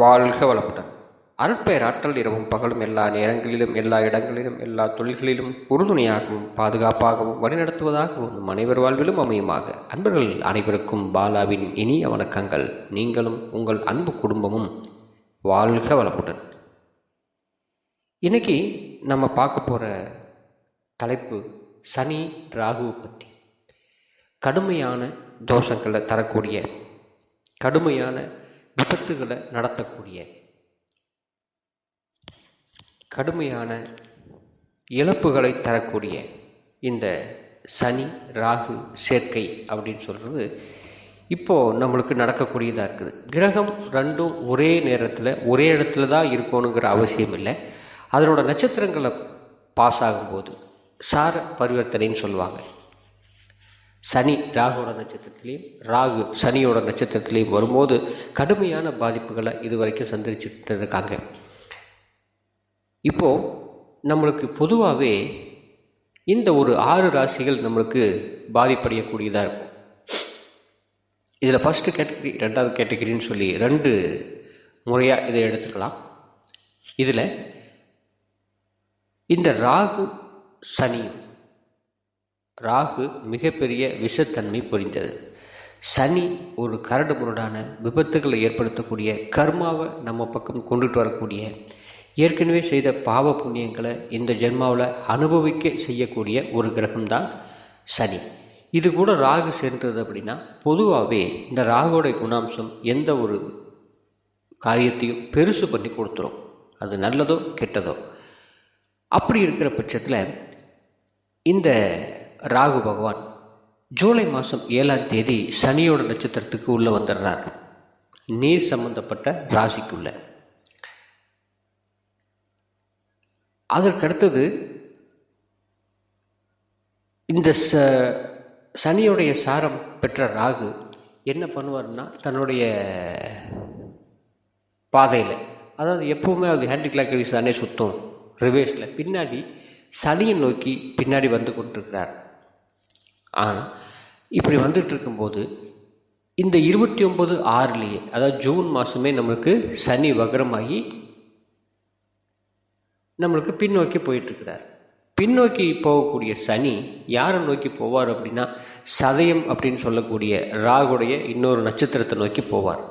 வாழ்க வளமுடன். அருட்பெயர் ஆற்றல் இரவும் பகலும் எல்லா நேரங்களிலும் எல்லா இடங்களிலும் எல்லா தொழில்களிலும் உறுதுணையாகவும் பாதுகாப்பாகவும் வழிநடத்துவதாகவும் அனைவர் வாழ்விலும் அமையுமாக. அன்பர்கள் அனைவருக்கும் பாலாவின் இனிய வணக்கங்கள். நீங்களும் உங்கள் அன்பு குடும்பமும் வாழ்க வளமுடன். இன்னைக்கு நம்ம பார்க்க போகிற தலைப்பு சனி ராகு பற்றி கடுமையான தோஷங்களை தரக்கூடிய கடுமையான விபத்துகளை நடத்தக்கூடிய கடுமையான இழப்புகளை தரக்கூடிய இந்த சனி ராகு சேர்க்கை அப்படின்னு சொல்கிறது இப்போது நம்மளுக்கு நடக்கக்கூடியதாக இருக்குது. கிரகம் ரெண்டும் ஒரே நேரத்தில் ஒரே இடத்துல தான் இருக்கணுங்கிற அவசியம் இல்லை. அதனோட நட்சத்திரங்களை பாஸ் ஆகும்போது சார பரிவர்த்தனைன்னு சொல்லுவாங்க. சனி ராகுவோட நட்சத்திரத்துலேயும் ராகு சனியோட நட்சத்திரத்துலேயும் வரும்போது கடுமையான பாதிப்புகளை இது வரைக்கும் சந்திச்சுட்டு இருக்காங்க இப்போது நம்மளுக்கு பொதுவாகவே இந்த ஒரு ஆறு ராசிகள் நம்மளுக்கு பாதிப்படையக்கூடியதாக இருக்கும். இதில் ஃபஸ்ட்டு கேட்டகரி ரெண்டாவது கேட்டகரின்னு சொல்லி ரெண்டு முறையாக இதை எடுத்துக்கலாம். இதில் இந்த ராகு சனியும் ராகு மிகப்பெரிய விஷத்தன்மை புரிந்தது சனி ஒரு கரடு முரடான விபத்துகளை ஏற்படுத்தக்கூடிய கர்மாவை நம்ம பக்கம் கொண்டுட்டு வரக்கூடிய ஏற்கனவே செய்த பாவ புண்ணியங்களை இந்த ஜென்மாவில் அனுபவிக்க செய்யக்கூடிய ஒரு கிரகம்தான் சனி. இது கூட ராகு சேர்ந்தது அப்படின்னா பொதுவாகவே இந்த ராகுடைய குணாம்சம் எந்த ஒரு காரியத்தையும் பெருசு பண்ணி கொடுத்துரும். அது நல்லதோ கெட்டதோ. அப்படி இருக்கிற பட்சத்தில் இந்த ராகு பகவான் ஜூலை மாதம் ஏழாம் தேதி சனியோட நட்சத்திரத்துக்கு உள்ளே வந்துடுறார். நீர் சம்பந்தப்பட்ட ராசிக்குள்ள. அதற்கடுத்தது இந்த ச சனியுடைய சாரம் பெற்ற ராகு என்ன பண்ணுவார்னா தன்னுடைய பாதையில் அதாவது எப்போவுமே அது ஹேண்டி கிளாக் வீஸ் தானே சுற்றும் ரிவேஸில் பின்னாடி சனியை நோக்கி பின்னாடி வந்து கொண்டிருக்கிறார். ஆனால் இப்படி வந்துட்டு இருக்கும்போது இந்த இருபத்தி ஒம்பது ஆறுலேயே அதாவது ஜூன் மாதமே நம்மளுக்கு சனி வக்ரமாகி நம்மளுக்கு பின்னோக்கி போயிட்டுருக்கிறார். பின்னோக்கி போகக்கூடிய சனி யாரை நோக்கி போவார் அப்படின்னா சதயம் அப்படின்னு சொல்லக்கூடிய ராகுடைய இன்னொரு நட்சத்திரத்தை நோக்கி போவார்.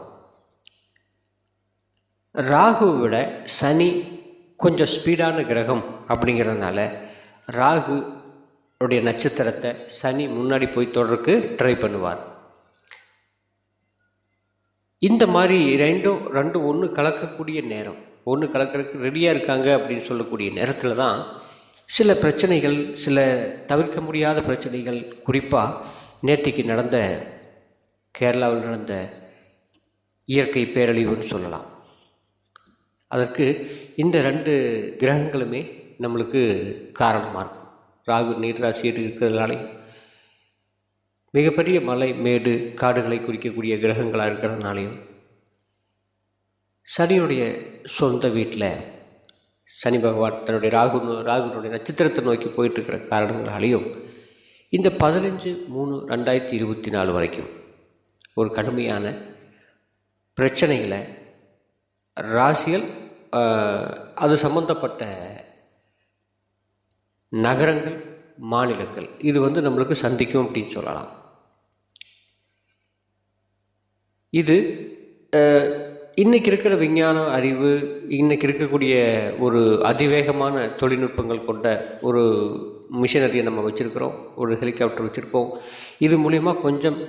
ராகுவை விட சனி கொஞ்சம் ஸ்பீடான கிரகம் அப்படிங்கிறதுனால ராகு உடைய நட்சத்திரத்தை சனி முன்னாடி போய் தொடருக்கு ட்ரை பண்ணுவார். இந்த மாதிரி ரெண்டும் ரெண்டும் ஒன்று கலக்கக்கூடிய நேரம். ஒன்று கலக்கிறதுக்கு ரெடியாக இருக்காங்க அப்படின்னு சொல்லக்கூடிய நேரத்தில் தான் சில பிரச்சனைகள் சில தவிர்க்க முடியாத பிரச்சனைகள் குறிப்பாக நேற்றுக்கு நடந்த கேரளாவில் நடந்த இயற்கை பேரழிவுன்னு சொல்லலாம். அதற்கு இந்த ரெண்டு கிரகங்களுமே நம்மளுக்கு காரணமாக இருக்கும். ராகு நீட்ராசியில் இருக்கிறதுனாலே மிகப்பெரிய மலை மேடு காடுகளை குறிக்கக்கூடிய கிரகங்களாக இருக்கிறதுனாலையும் சனியுடைய சொந்த வீட்டில் சனி பகவான் தன்னுடைய ராகு ராகுனுடைய நட்சத்திரத்தை நோக்கி போயிட்டுருக்கிற காரணங்களாலையும் இந்த பதினஞ்சு மூணு ரெண்டாயிரத்தி இருபத்தி நாலு வரைக்கும் ஒரு கடுமையான பிரச்சனைகளை ராசிகள் அது சம்பந்தப்பட்ட நகரங்கள் மாநிலங்கள். இது வந்து நம்மளுக்கு சந்திக்கும் அப்படின்னு சொல்லலாம். இது இன்றைக்கி இருக்கிற விஞ்ஞான அறிவு இன்றைக்கி இருக்கக்கூடிய ஒரு அதிவேகமான தொழில்நுட்பங்கள் கொண்ட ஒரு மிஷினரியை நம்ம வச்சுருக்கிறோம் ஒரு ஹெலிகாப்டர் வச்சுருக்கோம். இது மூலயமா கொஞ்சம்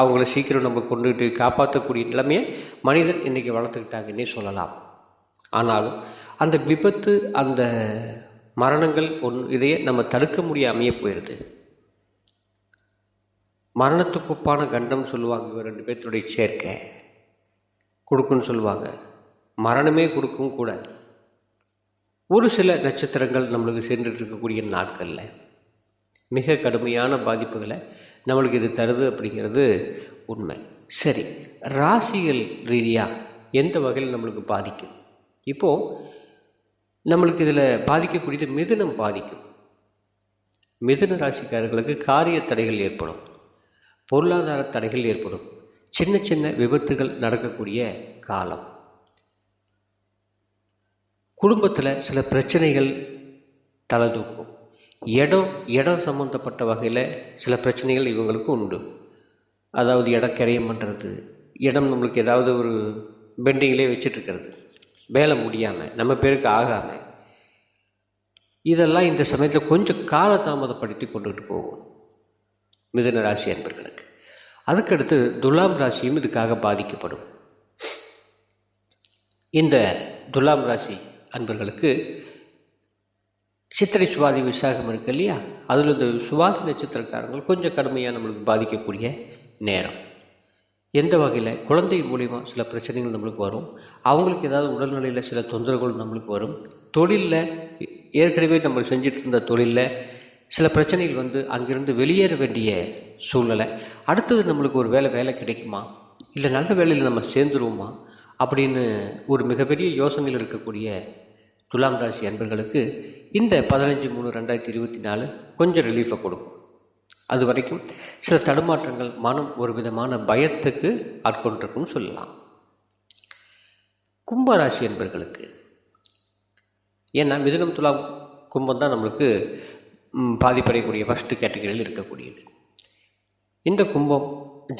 அவங்கள சீக்கிரம் நம்ம கொண்டுகிட்டு காப்பாற்றக்கூடிய நிலைமையை மனிதன் இன்றைக்கி வளர்த்துக்கிட்டாங்கன்னே சொல்லலாம். ஆனாலும் அந்த விபத்து அந்த மரணங்கள் ஒன் இதையே நம்ம தடுக்க முடியாமையே போயிடுது மரணத்துக்குப்பான கண்டம் சொல்லுவாங்க ரெண்டு பேர்த்துடைய சேர்க்கை. கொடுக்குன்னு சொல்லுவாங்க. மரணமே கொடுக்கும் கூட ஒரு சில நட்சத்திரங்கள் நம்மளுக்கு சென்றுட்டு இருக்கக்கூடிய நாட்களில் மிக கடுமையான பாதிப்புகளை நம்மளுக்கு இது தருது அப்படிங்கிறது உண்மை. சரி ராசிகள் ரீதியாக எந்த வகையில் நம்மளுக்கு பாதிக்கும்? இப்போது நம்மளுக்கு இதில் பாதிக்கக்கூடியது மிதுனம் பாதிக்கும். மிதுன ராசிக்காரர்களுக்கு காரிய தடைகள் ஏற்படும். பொருளாதார தடைகள் ஏற்படும். சின்ன சின்ன விபத்துகள் நடக்கக்கூடிய காலம். குடும்பத்தில் சில பிரச்சனைகள் தலை தூக்கும் இடம் இடம் சம்மந்தப்பட்ட வகையில் சில பிரச்சனைகள் இவங்களுக்கு உண்டு. அதாவது இடம் கிரையம் பண்ணுறது இடம் நம்மளுக்கு ஏதாவது ஒரு பெண்டிங்லேயே வச்சிட்ருக்கிறது வேலை முடியாமல் நம்ம பேருக்கு ஆகாமல் இதெல்லாம் இந்த சமயத்தில் கொஞ்சம் காலதாமதப்படுத்தி கொண்டுகிட்டு போகும். மிதன ராசி அன்பர்களுக்கு. அதுக்கடுத்து துலாம் ராசியும் இதுக்காக பாதிக்கப்படும். இந்த துலாம் ராசி அன்பர்களுக்கு சித்திரை சுவாதி விசாகம் இருக்கு இல்லையா? அதில் இந்த சுவாதி நட்சத்திரக்காரங்கள் கொஞ்சம் கடுமையாக நம்மளுக்கு பாதிக்கக்கூடிய நேரம். எந்த வகையில்? குழந்தை மூலிமா சில பிரச்சனைகள் நம்மளுக்கு வரும். அவங்களுக்கு ஏதாவது உடல்நிலையில் சில தொந்தரவுகள் நம்மளுக்கு வரும். தொழிலில் ஏற்கனவே நம்ம செஞ்சுட்டு இருந்த தொழிலில் சில பிரச்சனைகள் வந்து அங்கிருந்து வெளியேற வேண்டிய சூழ்நிலை. அடுத்தது நம்மளுக்கு ஒரு வேலை வேலை கிடைக்குமா? இல்லை நல்ல வேலையில் நம்ம சேர்ந்துருவோமா? அப்படின்னு ஒரு மிகப்பெரிய யோசனையில் இருக்கக்கூடிய துலாம் ராசி அன்பர்களுக்கு இந்த பதினஞ்சு மூணு ரெண்டாயிரத்தி இருபத்தி நாலு கொஞ்சம் ரிலீஃபை கொடுக்கும். அது வரைக்கும் சில தடுமாற்றங்கள் மனம் ஒரு விதமான பயத்துக்கு ஆட்கொண்டிருக்கும்னு சொல்லலாம். கும்பராசி என்பர்களுக்கு ஏன்னா மிதுனம் துலாம் கும்பம் தான் நம்மளுக்கு பாதிப்படையக்கூடிய ஃபஸ்ட்டு கேட்டகரியில் இருக்கக்கூடியது. இந்த கும்பம்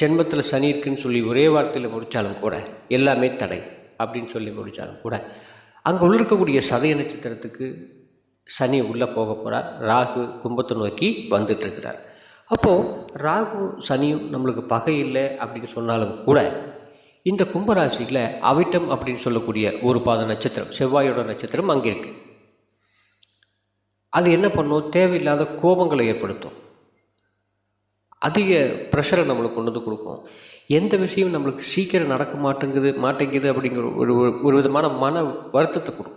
ஜென்மத்தில் சனி இருக்குன்னு சொல்லி ஒரே வார்த்தையில் முடித்தாலும் கூட எல்லாமே தடை அப்படின்னு சொல்லி முடித்தாலும் கூட அங்கே உள்ள இருக்கக்கூடிய சதய நட்சத்திரத்துக்கு சனி உள்ளே போக போகிறார் ராகு கும்பத்தை நோக்கி வந்துட்டுருக்கிறார் அப்போது ராகு சனியும் நம்மளுக்கு பகை இல்லை அப்படின்னு சொன்னாலும் கூட இந்த கும்பராசியில் அவிட்டம் அப்படின்னு சொல்லக்கூடிய ஒரு பாத நட்சத்திரம் செவ்வாயோட நட்சத்திரம் அங்கே இருக்குது அது என்ன பண்ணும்? தேவையில்லாத கோபங்களை ஏற்படுத்தும். அதிக ப்ரெஷரை நம்மளுக்கு கொண்டு வந்து கொடுக்கும். எந்த விஷயம் நம்மளுக்கு சீக்கிரம் நடக்க மாட்டேங்குது மாட்டேங்குது அப்படிங்கிற ஒரு ஒரு- ஒரு விதமான மன வருத்தத்தை கொடுக்கும்.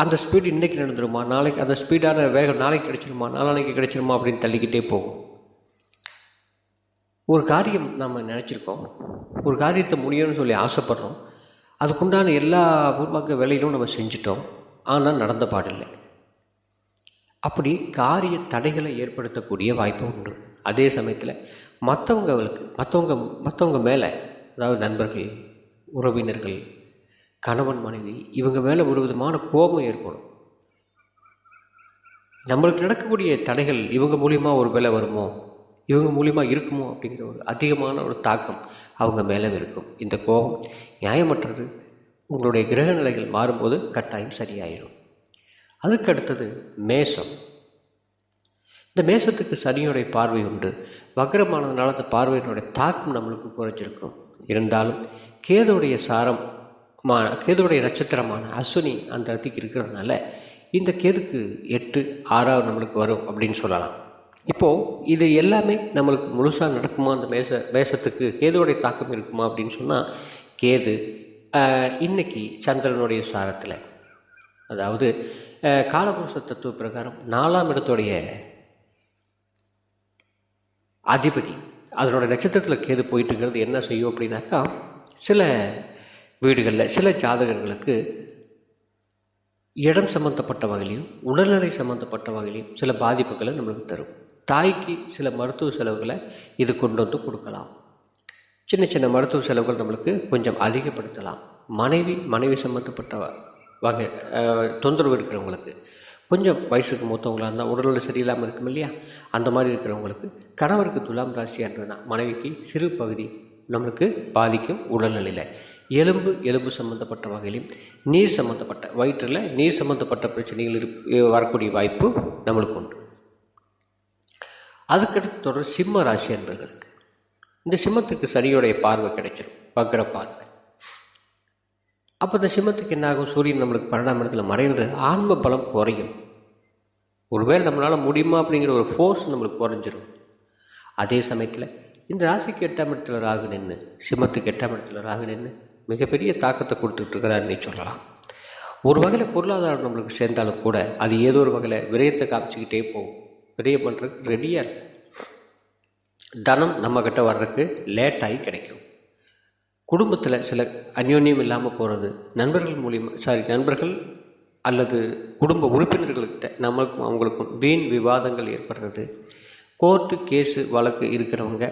அந்த ஸ்பீடு இன்றைக்கி நடந்துருமா? நாளைக்கு அந்த ஸ்பீடான வேகம் நாளைக்கு கிடச்சிருமா? நாளானைக்கு கிடைச்சிருமா அப்படின்னு தள்ளிக்கிட்டே போகும். ஒரு காரியம் நம்ம நினச்சிருக்கோம். ஒரு காரியத்தை முடியும்னு சொல்லி ஆசைப்பட்றோம். அதுக்குண்டான எல்லா பூர்வாக்க வேலையிலும் நம்ம செஞ்சிட்டோம். ஆனால் நடந்த பாடில்லை. அப்படி காரிய தடைகளை ஏற்படுத்தக்கூடிய வாய்ப்பு உண்டு. அதே சமயத்தில் மற்றவங்களுக்கு மற்றவங்க மற்றவங்க மேலே அதாவது நண்பர்கள் உறவினர்கள் கணவன் மனைவி இவங்க மேலே ஒரு விதமான கோபம் ஏற்படும். நம்மளுக்கு நடக்கக்கூடிய தடைகள் இவங்க மூலியமாக ஒரு வேலை வருமோ இவங்க மூலியமா இருக்குமோ அப்படிங்கிற ஒரு அதிகமான ஒரு தாக்கம் அவங்க மேலே இருக்கும். இந்த கோபம் நியாயமற்றது. உங்களுடைய கிரக நிலைகள் மாறும்போது கட்டாயம் சரியாயிடும் அதுக்கு அடுத்தது மேசம் இந்த மேசத்துக்கு சனியோடைய பார்வை உண்டு. வக்ரமானதுனால அந்த பார்வையினுடைய தாக்கம் நம்மளுக்கு குறைஞ்சிருக்கும். இருந்தாலும் கேதுடைய சாரம் மா கேதுடைய நட்சத்திரமான அஸ்வினி அந்த இடத்துக்கு இருக்கிறதுனால இந்த கேதுக்கு எட்டு ஆறாவது நம்மளுக்கு வரும் அப்படின்னு சொல்லலாம். இப்போது இது எல்லாமே நம்மளுக்கு முழுசாக நடக்குமா? அந்த மேச மேசத்துக்கு கேதுடைய தாக்கம் இருக்குமா அப்படின்னு சொன்னால் கேது இன்னைக்கு சந்திரனுடைய சாரத்தில். அதாவது காலபுருஷ தத்துவ பிரகாரம் நாலாம் இடத்துடைய அதிபதி அதனுடைய நட்சத்திரத்தில் கேது போயிட்டு இருக்கிறது என்ன செய்யும் அப்படின்னாக்கா சில வீடுகளில் சில ஜாதகர்களுக்கு இடம் சம்மந்தப்பட்ட வகையிலையும் உடல்நிலை சம்மந்தப்பட்ட வகையிலையும் சில பாதிப்புகளை நம்மளுக்கு தரும். தாய்க்கு சில மருத்துவ செலவுகளை இது கொண்டு வந்து கொடுக்கலாம். சின்ன சின்ன மருத்துவ செலவுகள் நம்மளுக்கு கொஞ்சம் அதிகப்படுத்தலாம். மனைவி மனைவி சம்மந்தப்பட்ட வ- வகை தொந்தரவு இருக்கிறவங்களுக்கு கொஞ்சம் வயசுக்கு மூத்தவங்களாக இருந்தால் உடல்நிலை சரியில்லாமல் இருக்கும் இல்லையா? அந்த மாதிரி இருக்கிறவங்களுக்கு கணவருக்கு துலாம் ராசியாக தான் மனைவிக்கு சிறு பகுதி நம்மளுக்கு பாதிக்கும் உடல்நிலையில். எலும்பு எலும்பு சம்மந்தப்பட்ட வகையிலும் நீர் சம்மந்தப்பட்ட வயிற்றில் நீர் சம்மந்தப்பட்ட பிரச்சனைகள் இரு வரக்கூடிய வாய்ப்பு நம்மளுக்கு உண்டு. அதுக்கடுத்து தொடர் சிம்ம ராசி என்பர்களுக்கு இந்த சிம்மத்துக்கு சனியோடைய பார்வை கிடைச்சிடும் வக்ர பார்வை. அப்போ இந்த சிம்மத்துக்கு என்னாகும்? சூரியன் நம்மளுக்கு பன்னெண்டாம் இடத்துல மறைந்தது ஆன்ம பலம் குறையும். ஒருவேளை நம்மளால் முடியுமா அப்படிங்கிற ஒரு ஃபோர்ஸ் நம்மளுக்கு குறைஞ்சிரும். அதே சமயத்தில் இந்த ராசிக்கு எட்டாம் இடத்துல ராகு நின்று சிம்மத்துக்கு எட்டாம் இடத்துல ராகு நின்று மிகப்பெரிய தாக்கத்தை கொடுத்துட்ருக்கிறாருன்னு சொல்லலாம். ஒரு வகையில் பொருளாதாரம் நம்மளுக்கு சேர்ந்தாலும் கூட அது ஏதோ ஒரு வகையில் விரயத்தை காமிச்சிக்கிட்டே போகும். விரயம் பண்ணுறதுக்கு ரெடியாக இருக்கும் தனம் நம்மக்கிட்ட வர்றதுக்கு லேட்டாகி கிடைக்கும். குடும்பத்தில் சில அந்யோன்யம் இல்லாமல் போகிறது நண்பர்கள் மூலியமாக சாரி நண்பர்கள் அல்லது குடும்ப உறுப்பினர்கள்கிட்ட நம்மளுக்கும் அவங்களுக்கும் வீண் விவாதங்கள் ஏற்படுறது கோர்ட்டு கேஸு வழக்கு இருக்கிறவங்க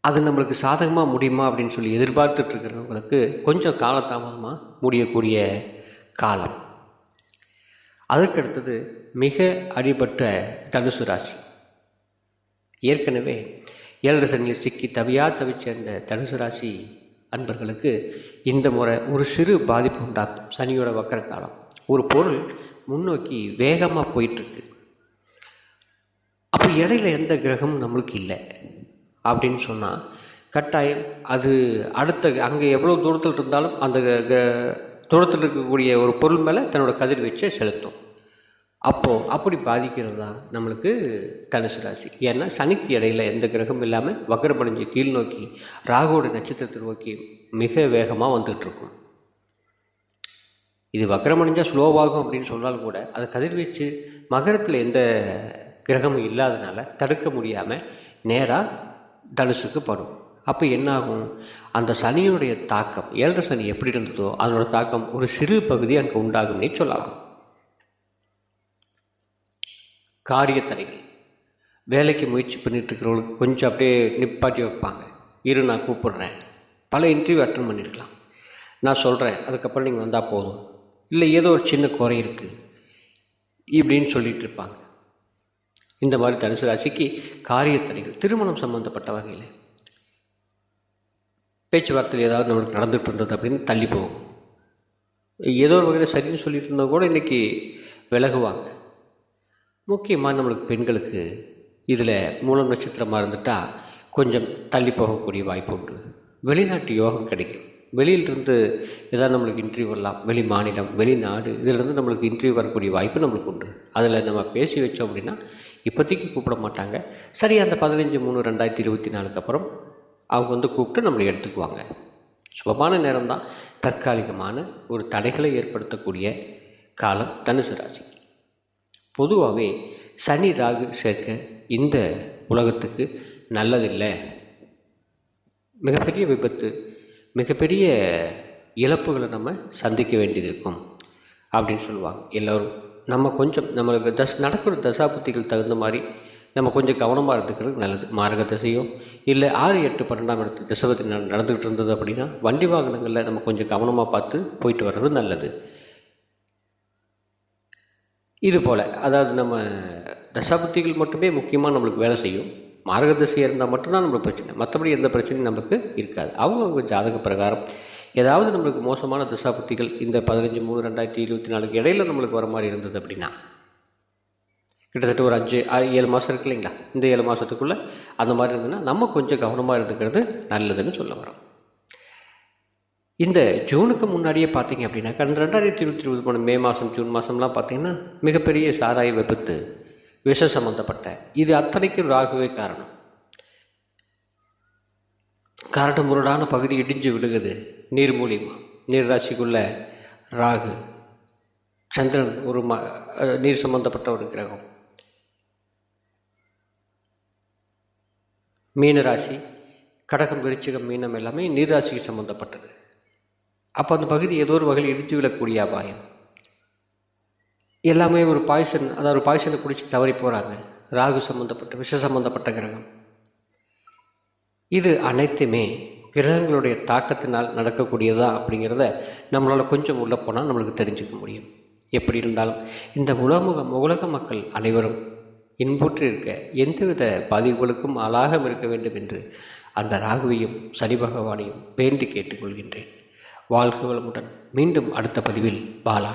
அது நம்மளுக்கு சாதகமாக முடியுமா அப்படின்னு சொல்லி எதிர்பார்த்துட்ருக்கிறவங்களுக்கு கொஞ்சம் காலதாமதமாக முடியக்கூடிய காலம். அதற்கடுத்தது மிக அடிபட்ட தனுசு ராசி. ஏற்கனவே ஏழரை சனியில் சிக்கி தவியா தவிச்சேர்ந்த அந்த தனுசு ராசி அன்பர்களுக்கு இந்த முறை ஒரு சிறு பாதிப்பு உண்டாக்கும் சனியோட வக்கர காலம் ஒரு பொருள் முன்னோக்கி வேகமாக போயிட்டுருக்கு அப்போ இடையில எந்த கிரகமும் நம்மளுக்கு இல்லை. அப்படின்னு சொன்னால் கட்டாயம் அது அடுத்த அங்கே எவ்வளோ தூரத்தில் இருந்தாலும் அந்த க- தூரத்தில் இருக்கக்கூடிய ஒரு பொருள் மேலே தன்னோட கதிர்வீச்சை செலுத்தும். அப்போது அப்படி பாதிக்கிறது தான் நம்மளுக்கு தனுசு ராசி. ஏன்னா சனிக்கு இடையில எந்த கிரகமும் இல்லாமல் வக்கரமடைஞ்சு கீழ் நோக்கி ராகுவோட நட்சத்திரத்தை நோக்கி மிக வேகமாக வந்துகிட்ருக்கும் இது வக்கரமடைஞ்சால் ஸ்லோவாகும் அப்படின்னு சொன்னாலும் கூட அது கதிர்வீச்சு மகரத்தில் எந்த கிரகமும் இல்லாதனால தடுக்க முடியாமல் நேராக தனுசுக்கு படும். அப்போ என்னாகும்? அந்த சனியுடைய தாக்கம் ஏழரை சனி எப்படி இருந்ததோ அதனோட தாக்கம் ஒரு சிறு பகுதி அங்கே உண்டாகும்னே சொல்லலாம். காரியத்தடைகள். வேலைக்கு முயற்சி பண்ணிட்டு இருக்கிறவங்களுக்கு கொஞ்சம் அப்படியே நிப்பாட்டி வைப்பாங்க. இரு நான் கூப்பிடுறேன். பல இன்டர்வியூ அட்டன் பண்ணியிருக்கலாம் நான் சொல்கிறேன் அதுக்கப்புறம் நீங்கள் வந்தால் போதும். இல்லை ஏதோ ஒரு சின்ன குறை இருக்குது இப்படின்னு சொல்லிகிட்டு இருப்பாங்க இந்த மாதிரி தனுசு ராசிக்கு காரியத்தடைகள் திருமணம் சம்பந்தப்பட்ட வகையில் பேச்சுவார்த்தையில் ஏதாவது நம்மளுக்கு நடந்துகிட்டு இருந்தது அப்படின்னு தள்ளி போகும். ஏதோ ஒரு வகையில் சரின்னு சொல்லிட்டு இருந்தால் கூட இன்றைக்கி விலகுவாங்க. முக்கியமாக நம்மளுக்கு பெண்களுக்கு இதில் மூலம் நட்சத்திரமாக இருந்துட்டால் கொஞ்சம் தள்ளி போகக்கூடிய வாய்ப்பு உண்டு. வெளிநாட்டு யோகம் கிடைக்கும். வெளியிலிருந்து ஏதாவது நம்மளுக்கு இன்டர்வியூ வரலாம். வெளி மாநிலம் வெளிநாடு இதிலிருந்து நம்மளுக்கு இன்டர்வியூ வரக்கூடிய வாய்ப்பு நம்மளுக்கு உண்டு. அதில் நம்ம பேசி வச்சோம் அப்படின்னா இப்போதைக்கு கூப்பிட மாட்டாங்க. சரி அந்த பதினஞ்சு மூணு ரெண்டாயிரத்தி இருபத்தி நாலுக்கு அப்புறம் அவங்க வந்து கூப்பிட்டு நம்மளை எடுத்துக்குவாங்க. சுபமான நேரம் தான் தற்காலிகமான ஒரு தடைகளை ஏற்படுத்தக்கூடிய காலம் தனுசு ராசி. பொதுவாகவே சனி ராகு சேர்க்க இந்த உலகத்துக்கு நல்லதில்லை. மிகப்பெரிய விபத்து மிகப்பெரிய இழப்புகளை நம்ம சந்திக்க வேண்டியது இருக்கும் அப்படின்னு சொல்லுவாங்க. எல்லோரும் நம்ம கொஞ்சம் நம்மளுக்கு தஸ் நடக்கிற தசாபுத்திகள் தகுந்த மாதிரி நம்ம கொஞ்சம் கவனமாக இருந்துக்கிறது நல்லது. மார்க திசையோ இல்லை ஆறு எட்டு பன்னெண்டாம் இடத்து திசபத்தி நடந்துக்கிட்டு இருந்தது அப்படின்னா வண்டி வாகனங்களில் நம்ம கொஞ்சம் கவனமாக பார்த்து போயிட்டு வர்றது நல்லது. இது போல் அதாவது நம்ம தசாபுத்திகள் மட்டுமே முக்கியமாக நம்மளுக்கு வேலை செய்யும். மார்கதிசை இருந்தால் மட்டும்தான் நம்மளுக்கு பிரச்சனை. மற்றபடி எந்த பிரச்சனையும் நமக்கு இருக்காது. அவங்கவுங்க ஜாதக பிரகாரம் ஏதாவது நம்மளுக்கு மோசமான தசாபுத்திகள் இந்த பதினஞ்சு மூணு ரெண்டாயிரத்தி இருபத்தி நாலுக்கு இடையில நம்மளுக்கு வர மாதிரி இருந்தது அப்படின்னா கிட்டத்தட்ட ஒரு அஞ்சு ஏழு மாதம் இருக்கு இல்லைங்களா? இந்த ஏழு மாதத்துக்குள்ளே அந்த மாதிரி இருந்ததுன்னா நம்ம கொஞ்சம் கவனமாக இருந்துக்கிறது நல்லதுன்னு சொல்ல வரோம். இந்த ஜூனுக்கு முன்னாடியே பார்த்தீங்க அப்படின்னா கடந்த ரெண்டாயிரத்தி இருபத்தி இருபது போன மே மாதம் ஜூன் மாதம்லாம் பார்த்தீங்கன்னா மிகப்பெரிய சாராய விபத்து விஷ சம்பந்தப்பட்ட. இது அத்தனைக்கும் ராகுவே காரணம். கரடு முரடான பகுதி இடிஞ்சு விழுகுது. நீர் மூலியமாக நீர் ராசிக்குள்ள ராகு சந்திரன் ஒரு ம நீர் சம்பந்தப்பட்ட ஒரு கிரகம். மீனராசி கடகம் விருச்சிகம் மீனம் எல்லாமே நீர்ராசிக்கு சம்மந்தப்பட்டது சம்பந்தப்பட்டது. அப்போ அந்த பகுதி ஏதோ ஒரு வகையில் இடித்து விழக்கூடிய அபாயம். எல்லாமே ஒரு பாய்சன் அதாவது ஒரு பாய்சனை குடிச்சு தவறி போகிறாங்க ராகு சம்மந்தப்பட்ட விஷ சம்மந்தப்பட்ட கிரகம். இது அனைத்துமே கிரகங்களுடைய தாக்கத்தினால் நடக்கக்கூடியதா அப்படிங்கிறத நம்மளால் கொஞ்சம் உள்ளே போனால் நம்மளுக்கு தெரிஞ்சுக்க முடியும். எப்படி இருந்தாலும் இந்த உலக உலக மக்கள் அனைவரும் இன்புற்று இருக்க எந்தவித பாதிப்புகளுக்கும் ஆளாக இருக்க வேண்டும் என்று அந்த ராகுவையும் சனி பகவானையும் வேண்டி கேட்டுக்கொள்கின்றேன். வாழ்க வளமுடன். மீண்டும் அடுத்த பதிவில் பாலா